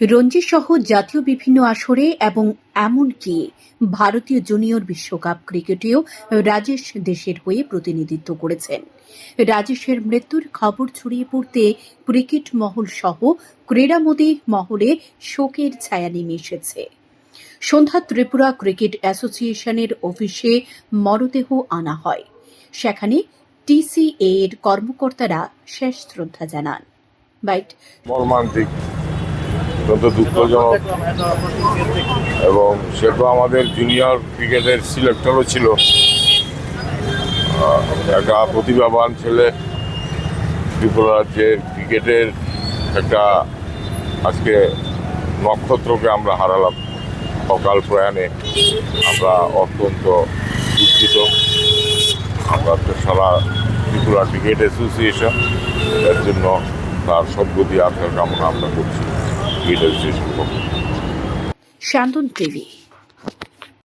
রঞ্জি সহ জাতীয় বিভিন্ন আসরে এবং এমনকি ভারতীয় জুনিয়র বিশ্বকাপ ক্রিকেটেও রাজেশ দেশের হয়ে প্রতিনিধিত্ব করেছেন। রাজেশের মৃত্যুর খবর ছড়িয়ে পড়তে ক্রিকেট মহল সহ ক্রীড়ামোদী মহলে শোকের ছায়া নেমে এসেছে। সন্ধ্যা ত্রিপুরা ক্রিকেট অ্যাসোসিয়েশনের অফিসে মরদেহ আনা হয়। সেখানে টিসিএ এর কর্মকর্তারা শেষ শ্রদ্ধা জানান। বাইট। মর্মান্তিক। অত্যন্ত দুঃখজনক এবং সে তো আমাদের জুনিয়র ক্রিকেটের সিলেক্টরও ছিল। একটা প্রতিভাবান ছেলে, ত্রিপুরা রাজ্যের ক্রিকেটের একটা আজকে নক্ষত্রকে আমরা হারালাম অকাল প্রয়াণে। আমরা অত্যন্ত দুঃখিত। আমরা তো সারা ত্রিপুরা ক্রিকেট অ্যাসোসিয়েশন, এর জন্য তার সদ্গতি আত্মার কামনা আমরা করছি। Association শান্তন TV